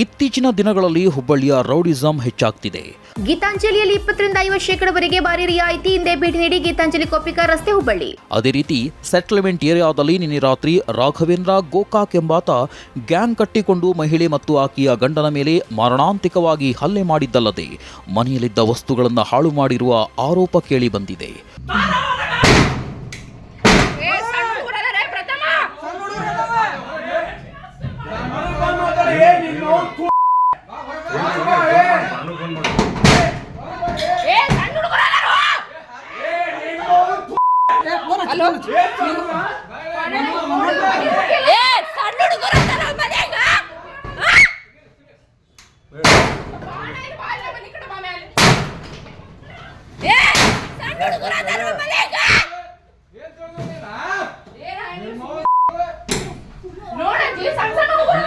ಇತ್ತೀಚಿನ ದಿನಗಳಲ್ಲಿ ಹುಬ್ಬಳ್ಳಿಯ ರೌಡಿಸಂ ಹೆಚ್ಚಾಗ್ತಿದೆ. ಗೀತಾಂಜಲಿಯಲ್ಲಿ ಇಪ್ಪತ್ತರಿಂದ ಐವತ್ತು ಶೇಕಡವರೆಗೆ ಭಾರಿ ರಿಯಾಯಿತಿ. ಹಿಂದೆ ಭೇಟಿ ನೀಡಿ ಗೀತಾಂಜಲಿ ಕೊಪ್ಪಿಕ ರಸ್ತೆ ಹುಬ್ಬಳ್ಳಿ. ಅದೇ ರೀತಿ ಸೆಟಲ್ಮೆಂಟ್ ಏರಿಯಾದಲ್ಲಿ ನಿನ್ನೆ ರಾತ್ರಿ ರಾಘವೇಂದ್ರ ಗೋಕಾಕ್ ಎಂಬಾತ ಗ್ಯಾಂಗ್ ಕಟ್ಟಿಕೊಂಡು ಮಹಿಳೆ ಮತ್ತು ಆಕೆಯ ಗಂಡನ ಮೇಲೆ ಮಾರಣಾಂತಿಕವಾಗಿ ಹಲ್ಲೆ ಮಾಡಿದ್ದಲ್ಲದೆ ಮನೆಯಲ್ಲಿದ್ದ ವಸ್ತುಗಳನ್ನು ಹಾಳು ಮಾಡಿರುವ ಆರೋಪ ಕೇಳಿ ಬಂದಿದೆ. ಏ ಸಣ್ಣ ಹುಡುಗರು ಅದಾರ ಮನ್ಯಾಗ ಆ? ಏ ಸಣ್ಣ ಹುಡುಗರು ಅದಾರ ಮನ್ಯಾಗ ನೋಡಜ್ಜಿ ಸಣ್ಣ ಸಣ್ಣ ಹುಡುಗರು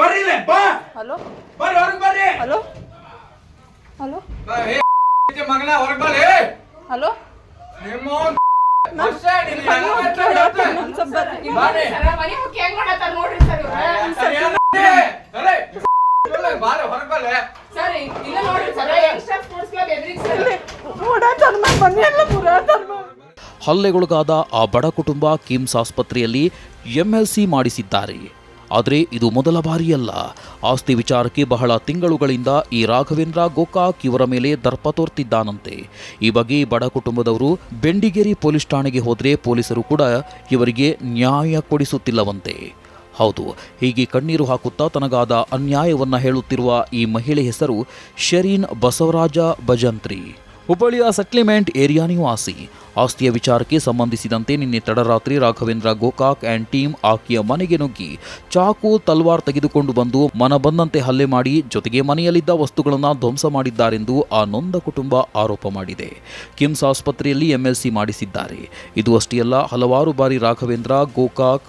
ಬರ್ರಿಲೆ ಬಾ. ಹಲೋ? ಬರ್ರಿ ಹೊರಗ್ ಬರ್ರಿ ಹಲೋ? ಹಲೋ? ಏ, ಮಗನ ಹೊರಗ್ ಬರ್ರಿ ಹಲೋ? ನಿಮ್ಮ? ಬರ್ರಿ. ನೋಡ್ರಿ ಸರ್ ಬರ್ರಿ. ಯಂಗ್ಸ್ಟರ್ ಸ್ಪೋರ್ಟ್ಸ್ ಕ್ಲಬ್ ಎದುರಿಗೆ ಸರ್. ಓಡಾಡ್ತಾರ ಮನೆಯೆಲ್ಲ ಪುರಾತಾರ ಹಲ್ಲೆಗೊಳಗಾದ ಆ ಬಡ ಕುಟುಂಬ ಕಿಮ್ಸ್ ಆಸ್ಪತ್ರೆಯಲ್ಲಿ ಎಂಎಲ್ಸಿ ಮಾಡಿಸಿದ್ದಾರೆ. ಆದರೆ ಇದು ಮೊದಲ ಬಾರಿಯಲ್ಲ. ಆಸ್ತಿ ವಿಚಾರಕ್ಕೆ ಬಹಳ ತಿಂಗಳುಗಳಿಂದ ಈ ರಾಘವೇಂದ್ರ ಗೋಕಾಕ್ ಇವರ ಮೇಲೆ ದರ್ಪ ತೋರ್ತಿದ್ದಾನಂತೆ. ಈ ಬಗ್ಗೆ ಬಡ ಕುಟುಂಬದವರು ಬೆಂಡಿಗೇರಿ ಪೊಲೀಸ್ ಠಾಣೆಗೆ ಹೋದರೆ ಪೊಲೀಸರು ಕೂಡ ಇವರಿಗೆ ನ್ಯಾಯ ಕೊಡಿಸುತ್ತಿಲ್ಲವಂತೆ. ಹೌದು, ಹೀಗೆ ಕಣ್ಣೀರು ಹಾಕುತ್ತಾ ತನಗಾದ ಅನ್ಯಾಯವನ್ನು ಹೇಳುತ್ತಿರುವ ಈ ಮಹಿಳೆ ಹೆಸರು ಶರೀನ್ ಬಸವರಾಜ ಭಜಂತ್ರಿ. ಹುಬ್ಬಳ್ಳಿಯ ಸೆಟ್ಲಿಮೆಂಟ್ ಏರಿಯಾ ನಿವಾಸಿ. ಆಸ್ತಿಯ ವಿಚಾರಕ್ಕೆ ಸಂಬಂಧಿಸಿದಂತೆ ನಿನ್ನೆ ತಡರಾತ್ರಿ ರಾಘವೇಂದ್ರ ಗೋಕಾಕ್ ಆ್ಯಂಡ್ ಟೀಮ್ ಆಕೆಯ ಮನೆಗೆ ನುಗ್ಗಿ ಚಾಕು, ತಲ್ವಾರ್ ತೆಗೆದುಕೊಂಡು ಬಂದು ಮನ ಬಂದಂತೆ ಹಲ್ಲೆ ಮಾಡಿ ಜೊತೆಗೆ ಮನೆಯಲ್ಲಿದ್ದ ವಸ್ತುಗಳನ್ನು ಧ್ವಂಸ ಮಾಡಿದ್ದಾರೆಂದು ಆ ನೊಂದ ಕುಟುಂಬ ಆರೋಪ ಮಾಡಿದೆ. ಕಿಮ್ಸ್ ಆಸ್ಪತ್ರೆಯಲ್ಲಿ ಎಂಎಲ್ಸಿ ಮಾಡಿಸಿದ್ದಾರೆ. ಇದು ಅಷ್ಟೇ ಅಲ್ಲ, ಹಲವಾರು ಬಾರಿ ರಾಘವೇಂದ್ರ ಗೋಕಾಕ್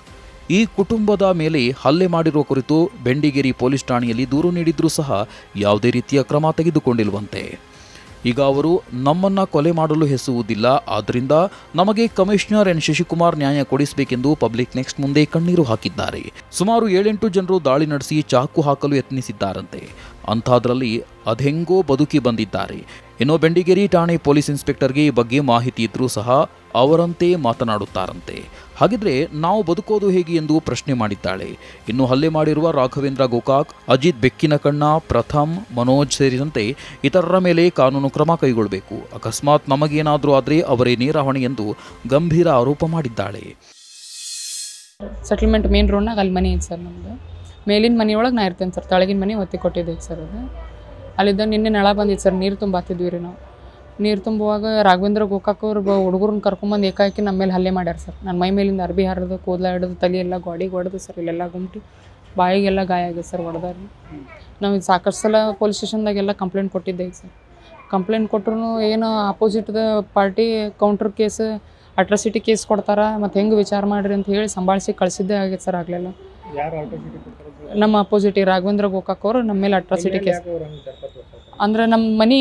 ಈ ಕುಟುಂಬದ ಮೇಲೆ ಹಲ್ಲೆ ಮಾಡಿರುವ ಕುರಿತು ಬೆಂಡಿಗೇರಿ ಪೊಲೀಸ್ ಠಾಣೆಯಲ್ಲಿ ದೂರು ನೀಡಿದ್ರೂ ಸಹ ಯಾವುದೇ ರೀತಿಯ ಕ್ರಮ ತೆಗೆದುಕೊಂಡಿಲ್ವಂತೆ ಈಗ ಅವರು ನಮ್ಮನ್ನ ಕೊಲೆ ಮಾಡಲು ಹೆಸುವುದಿಲ್ಲ. ಆದ್ದರಿಂದ ನಮಗೆ ಕಮಿಷನರ್ ಎನ್ ಶಶಿಕುಮಾರ್ ನ್ಯಾಯ ಕೊಡಿಸಬೇಕೆಂದು ಪಬ್ಲಿಕ್ ನೆಕ್ಸ್ಟ್ ಮುಂದೆ ಕಣ್ಣೀರು ಹಾಕಿದ್ದಾರೆ. ಸುಮಾರು ಏಳೆಂಟು ಜನರು ದಾಳಿ ನಡೆಸಿ ಚಾಕು ಹಾಕಲು ಯತ್ನಿಸಿದ್ದಾರಂತೆ. ಅಂಥದ್ರಲ್ಲಿ ಅದೆಂಗೋ ಬದುಕಿ ಬಂದಿದ್ದಾರೆ. ಇನ್ನು ಬೆಂಡಿಗೇರಿ ಠಾಣೆ ಪೊಲೀಸ್ ಇನ್ಸ್ಪೆಕ್ಟರ್ಗೆ ಈ ಬಗ್ಗೆ ಮಾಹಿತಿ ಇದ್ರೂ ಸಹ ಅವರಂತೆ ಮಾತನಾಡುತ್ತಾರಂತೆ. ಹಾಗಿದ್ರೆ ನಾವು ಬದುಕೋದು ಹೇಗೆ ಎಂದು ಪ್ರಶ್ನೆ ಮಾಡಿದ್ದಾಳೆ. ಇನ್ನು ಹಲ್ಲೆ ಮಾಡಿರುವ ರಾಘವೇಂದ್ರ ಗೋಕಾಕ್, ಅಜಿತ್ ಬೆಕ್ಕಿನಕಣ್ಣ, ಪ್ರಥಮ್, ಮನೋಜ್ ಸೇರಿದಂತೆ ಇತರರ ಮೇಲೆ ಕಾನೂನು ಕ್ರಮ ಕೈಗೊಳ್ಳಬೇಕು ಅಕಸ್ಮಾತ್ ನಮಗೇನಾದರೂ ಆದರೆ ಅವರೇ ನೇರ ಹೊಣೆ ಎಂದು ಗಂಭೀರ ಆರೋಪ ಮಾಡಿದ್ದಾಳೆ. ಸೆಟಲ್ಮೆಂಟ್ ಮೇನ್ ರೋಡ್ನಾಗ ಅಲ್ಲಿ ಮನೆ ಇದೆ ಸರ್ ನಮ್ಮದು ಮೇಲಿನ ಮನೆಯೊಳಗೆ ನಾ ಇರ್ತೇನೆ ಸರ್. ತಳಗಿನ ಮನೆ ಒತ್ತಿ ಕೊಟ್ಟಿದ್ದೆ ಸರ್ ಅದು. ಅಲ್ಲಿದ್ದ ನಿನ್ನೆ ನಳ ಬಂದಿತ್ತು ಸರ್. ನೀರು ತುಂಬಾತಿದ್ವಿ ರೀ ನಾವು. ನೀರು ತುಂಬುವಾಗ ರಾಘವೇಂದ್ರ ಗೋಕಾಕವ್ರು ಬ ಹುಡುಗರನ್ನ ಕರ್ಕೊಂಬಂದು ಏಕಾಏಕಿ ನಮ್ಮ ಮೇಲೆ ಹಲ್ಲೆ ಮಾಡ್ಯಾರ ಸರ್. ನನ್ನ ಮೈ ಮೇಲಿಂದ ಅರ್ಬಿ ಹರಿದು, ಕೂದಲ ಹಿಡಿದು, ತಲೆ ಎಲ್ಲ ಗಾಡಿಗೆ ಹೊಡೆದು ಸರ್. ಇಲ್ಲೆಲ್ಲ ಗುಂಟಿ ಬಾಯಿಗೆಲ್ಲ ಗಾಯ ಆಗಿದೆ ಸರ್ ಹೊಡೆದಾರ ನಾವು ಸಾಕಷ್ಟು ಸಲ ಪೊಲೀಸ್ ಸ್ಟೇಷನ್ದಾಗೆಲ್ಲ ಕಂಪ್ಲೇಂಟ್ ಕೊಟ್ಟಿದ್ದೆ ಸರ್. ಕಂಪ್ಲೇಂಟ್ ಕೊಟ್ಟರು ಏನು ಆಪೋಸಿಟ್ದ party counter case atrocity case ಕೊಡ್ತಾರೆ, ಮತ್ತು ಹೆಂಗೆ ವಿಚಾರ ಮಾಡಿರಿ ಅಂತ ಹೇಳಿ ಸಂಭಾಳಿಸಿ ಕಳಿಸಿದ್ದೇ ಆಗೈತೆ ಸರ್ ಆಗಲೆಲ್ಲ. ನಮ್ಮ ಅಪೋಸಿಟ್ ರಾಘವೇಂದ್ರ ಗೋಕಾಕ್ ಅವರು ನಮ್ಮ ಮೇಲೆ ಅಟ್ರಾಸಿಟಿ ಕೇಸ್ ಅಂದ್ರೆ ನಮ್ಮ ಮನಿ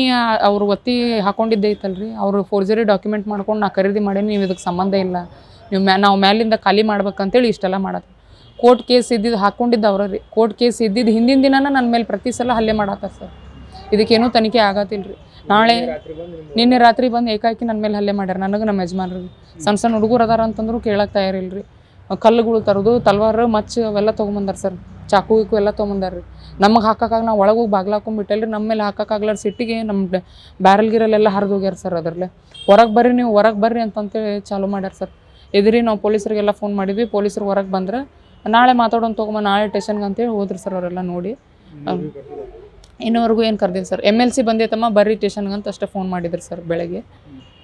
ಅವ್ರು ಒತ್ತಿ ಹಾಕೊಂಡಿದ್ದೆ ಐತಲ್ರಿ ಅವರು ಫೋರ್ಜರಿ ಡಾಕ್ಯುಮೆಂಟ್ ಮಾಡ್ಕೊಂಡು ನಾ ಖರೀದಿ ಮಾಡೀನಿ ನೀವು ಇದಕ್ಕೆ ಸಂಬಂಧ ಇಲ್ಲ. ನೀವು ಮ್ಯಾ ನಾವು ಮ್ಯಾಲಿಂದ ಖಾಲಿ ಮಾಡ್ಬೇಕಂತೇಳಿ ಇಷ್ಟೆಲ್ಲ ಮಾಡೋದು. ಕೋರ್ಟ್ ಕೇಸ್ ಇದ್ದಿದ್ದು ಹಾಕೊಂಡಿದ್ದು ಅವ್ರ ರೀ. ಕೋರ್ಟ್ ಕೇಸ್ ಇದ್ದಿದ್ದು ಹಿಂದಿನ ದಿನನ ನನ್ನ ಮೇಲೆ ಪ್ರತಿ ಸಲ ಹಲ್ಲೆ ಮಾಡತ್ತ ಸರ್. ಇದಕ್ಕೇನೂ ತನಿಖೆ ಆಗತ್ತಿಲ್ಲ ರೀ ನಾಳೆ ನಿನ್ನೆ ರಾತ್ರಿ ಬಂದು ಏಕಾಕಿ ನನ್ನ ಮೇಲೆ ಹಲ್ಲೆ ಮಾಡ್ಯಾರ. ನನಗೆ ನಮ್ಮ ಯಜಮಾನ್ರಿಗೆ ಸಣ್ಣ ಸಣ್ಣ ಹುಡುಗರು ಅದಾರ ಅಂತಂದ್ರು ಕೇಳಕ್ಕೆ ತಯಾರಿಲ್ಲ ರೀ ಕಲ್ಲುಗಳು ತರೋದು ತಲ್ವಾರ ಮಚ್ಚ ಅವೆಲ್ಲ ತೊಗೊಂಬಂದಾರ ಸರ್. ಚಾಕು ಗೀಕು ಎಲ್ಲ ತೊಗೊಂಬಂದಾರ ರೀ ನಮಗೆ ಹಾಕೋಕ್ಕಾಗ ನಾವು ಒಳಗೆ ಹೋಗಿ ಬಾಗ್ಲ ಹಾಕೊಂಡ್ಬಿಟ್ಟಲ್ರಿ ನಮ್ಮ ಮೇಲೆ ಹಾಕಕ್ಕಾಗ್ಲಾರ ಸಿಟ್ಟಿಗೆ ನಮ್ಮ ಬ್ಯಾರಲ್ ಗಿರಲೆಲ್ಲ ಹರಿದು ಹೋಗ್ಯಾರ ಸರ್ ಅದರಲ್ಲೇ. ಹೊರಗೆ ಬರ್ರಿ ನೀವು ಹೊರಗೆ ಬರ್ರಿ ಅಂತಂತೇಳಿ ಚಾಲು ಮಾಡ್ಯಾರ ಸರ್. ಎದುರಿ ನಾವು ಪೊಲೀಸರಿಗೆಲ್ಲ ಫೋನ್ ಮಾಡಿದ್ವಿ ಪೊಲೀಸರು ಹೊರಗೆ ಬಂದ್ರೆ ನಾಳೆ ಮಾತಾಡೋಣ ತೊಗೊಂಬ ನಾಳೆ ಟೇಷನ್ಗೆ ಅಂತೇಳಿ ಹೋದ್ರಿ ಸರ್ ಅವರೆಲ್ಲ ನೋಡಿ. ಇನ್ನೂವರೆಗೂ ಏನು ಕರೆದಿಲ್ಲ ಸರ್. ಎಂ ಎಲ್ ಸಿ ಬಂದೈತಮ್ಮ ಬರ್ರಿ ಟೇಷನ್ಗೆ ಅಂತ ಅಷ್ಟೇ ಫೋನ್ ಮಾಡಿದ್ರು ಸರ್ ಬೆಳಗ್ಗೆ.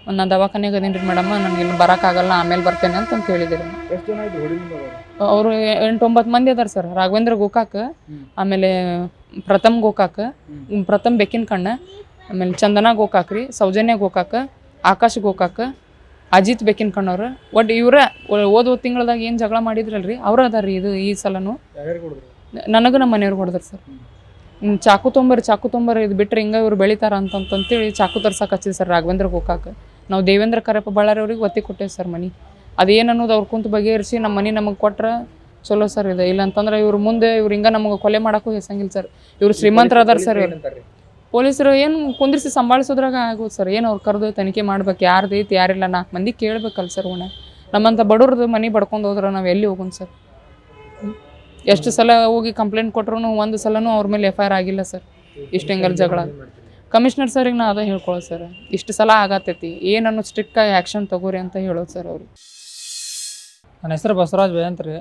ನಾನು ದವಾಖಾನೆಗೆ ಅದೇನು ರೀ ಮೇಡಮ್ ನನಗೆ ಇನ್ನು ಬರೋಕ್ಕಾಗಲ್ಲ ಆಮೇಲೆ ಬರ್ತೇನೆ ಅಂತಂತ ಹೇಳಿದ್ರು. ಅವರು? ಎಂಟು ಒಂಬತ್ತು ಮಂದಿ ಅದಾರ ಸರ್ ರಾಘವೇಂದ್ರ ಗೋಕಾಕ್ ಆಮೇಲೆ ಪ್ರಥಮ್ ಗೋಕಾಕ್ ಪ್ರಥಮ್ ಬೆಕ್ಕಿನ ಕಣ್ಣ ಆಮೇಲೆ ಚಂದನ ಗೋಕಾಕ್ ರೀ ಸೌಜನ್ಯ ಗೋಕಾಕ್ ಆಕಾಶ್ ಗೋಕಾಕ್ ಅಜಿತ್ ಬೆಕ್ಕಿನ ಕಣ್ಣವ್ರು ಒಟ್ಟು ಇವ್ರ ಓದೋ ತಿಂಗಳದಾಗ ಏನು ಜಗಳ ಮಾಡಿದ್ರಲ್ರಿ ಅವ್ರ ಅದಾರ ರೀ ಇದು ಈ ಸಲನು. ನನಗೂ ನಮ್ಮ ಮನೆಯವ್ರು ಹೊಡೆದ್ರು ಸರ್. ಹ್ಮ್, ಚಾಕು ತೊಂಬರ್ ಚಾಕು ತೊಂಬರ್ ಇದು ಬಿಟ್ರೆ ಹಿಂಗೆ ಇವ್ರು ಬೆಳಿತಾರ ಅಂತಂತಂತೇಳಿ ಚಾಕು ತರ್ಸಕ್ಕೆ ಹಚ್ಚಿದ್ ಸರ್ ರಾಘವೇಂದ್ರ ಗೋಕಾಕ. ನಾವು ದೇವೇಂದ್ರ ಕರಪ್ಪ ಬಳ್ಳಾರಿ ಅವ್ರಿಗೆ ಒತ್ತಿ ಕೊಟ್ಟೇವೆ ಸರ್ ಮನೆ. ಅದೇನು ಅನ್ನೋದು ಅವ್ರು ಕುಂತು ಬಗೆಹರಿಸಿ ನಮ್ಮ ಮನೆ ನಮಗೆ ಕೊಟ್ರೆ ಚಲೋ ಸರ್ ಇದೆ. ಇಲ್ಲ ಅಂತಂದ್ರೆ ಇವ್ರು ಮುಂದೆ ಇವ್ರು ಹಿಂಗೆ ನಮಗೆ ಕೊಲೆ ಮಾಡೋಕ್ಕೂ ಹೆಸಂಗಿಲ್ಲ ಸರ್. ಇವ್ರು ಶ್ರೀಮಂತರ ಅದಾರ ಸರ್ ಇವ್ರು. ಪೊಲೀಸರು ಏನು ಕುಂದಿರಿಸಿ ಸಂಭಾಳಿಸೋದ್ರಾಗ ಆಗೋದು ಸರ್. ಏನು ಅವ್ರು ಕರೆದು ತನಿಖೆ ಮಾಡ್ಬೇಕು. ಯಾರ್ದು ಐತಿ ಯಾರಿಲ್ಲ ನಾಲ್ಕು ಮಂದಿ ಕೇಳ್ಬೇಕಲ್ಲ ಸರ್ ಉಣ ನಮ್ಮಂಥ ಬಡವ್ರದ್ದು ಮನೆ ಬಡ್ಕೊಂಡು ಹೋದ್ರೆ ನಾವು ಎಲ್ಲಿ ಹೋಗೋಣ ಸರ್? ಎಷ್ಟು ಸಲ ಹೋಗಿ ಕಂಪ್ಲೇಂಟ್ ಕೊಟ್ಟರು ಒಂದು ಸಲನೂ ಅವ್ರ ಮೇಲೆ ಎಫ್ ಐ ಆರ್ ಆಗಿಲ್ಲ ಸರ್. ಇಷ್ಟು ಹೆಂಗಲ್ ಜಗಳ. ಕಮಿಷನರ್ ಸರಿಗೆ ನಾ ಅದೇ ಹೇಳ್ಕೊಳ್ಳೋದು ಸರ್. ಇಷ್ಟು ಸಲ ಆಗತ್ತೈತಿ ಏನನ್ನು ಸ್ಟ್ರಿಕ್ಟಾಗಿ ಆ್ಯಕ್ಷನ್ ತಗೋರಿ ಅಂತ ಹೇಳೋದು ಸರ್ ಅವರು. ನನ್ನ ಹೆಸರು ಬಸವರಾಜ್ ಬೈ ರೀ.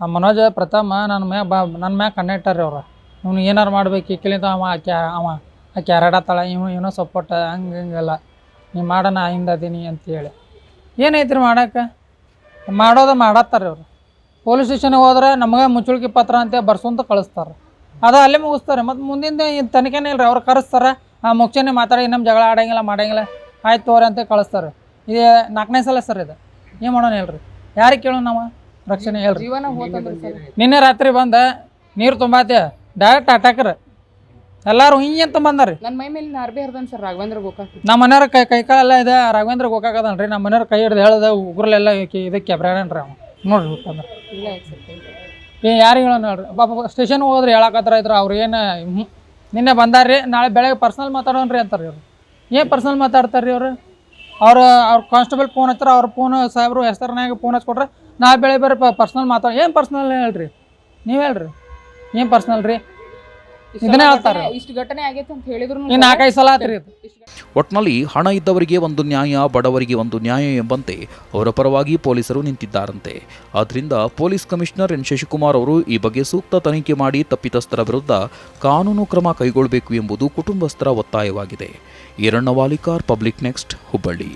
ಆ ಮನೋಜ ಪ್ರಥಮ ನನ್ನ ಮ್ಯಾಗ ಬಾ ನನ್ನ ಮ್ಯಾಗ ಕನೆಕ್ಟರ್ ರೀ ಅವ್ರು. ಇವ್ನು ಏನಾರು ಮಾಡ್ಬೇಕು ಈಕಿಲಿಂದ ಅವ, ಆಕೆ ಅವ, ಆಕೆ ಹರಡತ್ತಾಳ ಇವ ಏನೋ ಸಪೋರ್ಟ್ ಹಂಗೆ ಹಿಂಗೆಲ್ಲ ನೀ ಮಾಡೋಣ ಹಿಂದ ಅದೀನಿ ಅಂತೇಳಿ ಏನೈತ್ರಿ ಮಾಡೋಕೆ? ಮಾಡೋದು ಮಾಡತ್ತಾರ ಅವ್ರು. ಪೊಲೀಸ್ ಸ್ಟೇಷನ್ಗೆ ಹೋದ್ರೆ ನಮಗೆ ಮುಚ್ಚುಳಿಕೆ ಪತ್ರ ಅಂತ ಬರ್ಸೊಂತ ಕಳಿಸ್ತಾರೆ. ಅದು ಅಲ್ಲೇ ಮುಗಿಸ್ತಾರೆ. ಮತ್ತು ಮುಂದಿನ ತನಕನೇ ತನಿಖೆನೇ ಇಲ್ರಿ ಅವ್ರು ಕರೆಸ್ತಾರೆ. ಆ ಮುಖ್ಯನೇ ಮಾತಾಡಿ ನಮ್ಮ ಜಗಳ ಆಡಂಗಿಲ್ಲ ಮಾಡಂಗಿಲ್ಲ. ಆಯ್ತು ತೋರಿ ಅಂತ ಕಳಿಸ್ತಾರೆ. ಇದು ನಾಲ್ಕನೇ ಸಲ ಸರ್ ಇದು. ಏನು ಮಾಡೋಣ ಹೇಳ್ರಿ? ಯಾರಿಗೆ ಕೇಳೋಣ ನಾವು? ರಕ್ಷಣೆ ಹೇಳ್ರಿ. ನಿನ್ನೆ ರಾತ್ರಿ ಬಂದ ನೀರು ತುಂಬಾತೆ ಡೈರೆಕ್ಟ್ ಅಟ್ಯಾಕ್ರ ಎಲ್ಲರೂ ಹಿಂಗೆ ಅಂತ ಬಂದಾರಿ ನನ್ನ ಮೈ ಮೇಲೆ ಅರ್ಬಿ ಹರ್ದನ್ ಸರ್ ರಾಘವೇಂದ್ರ ಗೋಕಾಕ್. ನಮ್ಮ ಮನೆಯವ್ರ ಕೈ ಕೈ ಕಾಲೆಲ್ಲ ಇದೆ. ರಾಘವೇಂದ್ರ ಗೋಕಾಕದನ್ರಿ ನಮ್ಮ ಮನೆಯವ್ರ ಕೈ ಹಿಡ್ದು ಹೇಳ್ದೆ ಉಗ್ರಲೆಲ್ಲ ಇದಕ್ಕೆ ಕೆಬ್ರಾಣನ್ರಿ ಅವ್ನು ನೋಡ್ರಿ ಇಲ್ಲ ಸರ್ ಏ, ಯಾರು ಹೇಳೋಣ ಹೇಳ್ರಿ? ಪಾಪ ಸ್ಟೇಷನ್ ಹೋದ್ರೆ ಹೇಳಕತ್ರ ಇದ್ರ ಅವ್ರು ಏನು ನಿನ್ನೆ ಬಂದಾರ್ರಿ, ನಾಳೆ ಬೆಳಗ್ಗೆ ಪರ್ಸ್ನಲ್ ಮಾತಾಡೋಣ್ರಿ ಅಂತಾರೆ ಇವ್ರು ಏನು ಪರ್ಸ್ನಲ್ ಮಾತಾಡ್ತಾರೆ ರೀ ಅವರು? ಅವ್ರು, ಅವ್ರ ಕಾನ್ಸ್ಟೇಬಲ್ ಫೋನ್ ಹಚ್ಚಾರ ಅವ್ರ ಫೋನ್ ಸಾಹೇಬ್ರು ಹೆಸರಿನಾಗ ಫೋನ್ ಹಚ್ಕೊಟ್ರೆ ನಾಳೆ ಬೆಳಗ್ಗೆ ಬೇರೆ ಪರ್ಸ್ನಲ್ ಮಾತಾಡ ಏನು ಪರ್ಸ್ನಲ್ ಹೇಳ್ರಿ? ನೀವು ಹೇಳ್ರಿ. ಏನು ಪರ್ಸ್ನಲ್ ರೀ? ಇದನ್ನೇ ಹೇಳ್ತಾರೆ ಇಷ್ಟು ಘಟನೆ ಆಗೈತೆ ಅಂತ ಹೇಳಿದ್ರು ಇನ್ನು ನಾಲ್ಕೈದು ಸಲ ಆತ್ರಿ ಇದು ಒಟ್ನಲ್ಲಿ ಹಣ ಇದ್ದವರಿಗೆ ಒಂದು ನ್ಯಾಯ ಬಡವರಿಗೆ ಒಂದು ನ್ಯಾಯ ಎಂಬಂತೆ ಅವರ ಪರವಾಗಿ ಪೊಲೀಸರು ನಿಂತಿದ್ದಾರಂತೆ. ಆದ್ದರಿಂದ ಪೊಲೀಸ್ ಕಮಿಷನರ್ ಎನ್ ಶಶಿಕುಮಾರ್ ಅವರು ಈ ಬಗ್ಗೆ ಸೂಕ್ತ ತನಿಖೆ ಮಾಡಿ ತಪ್ಪಿತಸ್ಥರ ವಿರುದ್ಧ ಕಾನೂನು ಕ್ರಮ ಕೈಗೊಳ್ಳಬೇಕು ಎಂಬುದು ಕುಟುಂಬಸ್ಥರ ಒತ್ತಾಯವಾಗಿದೆ. Iranna Walikar public next Hubballi.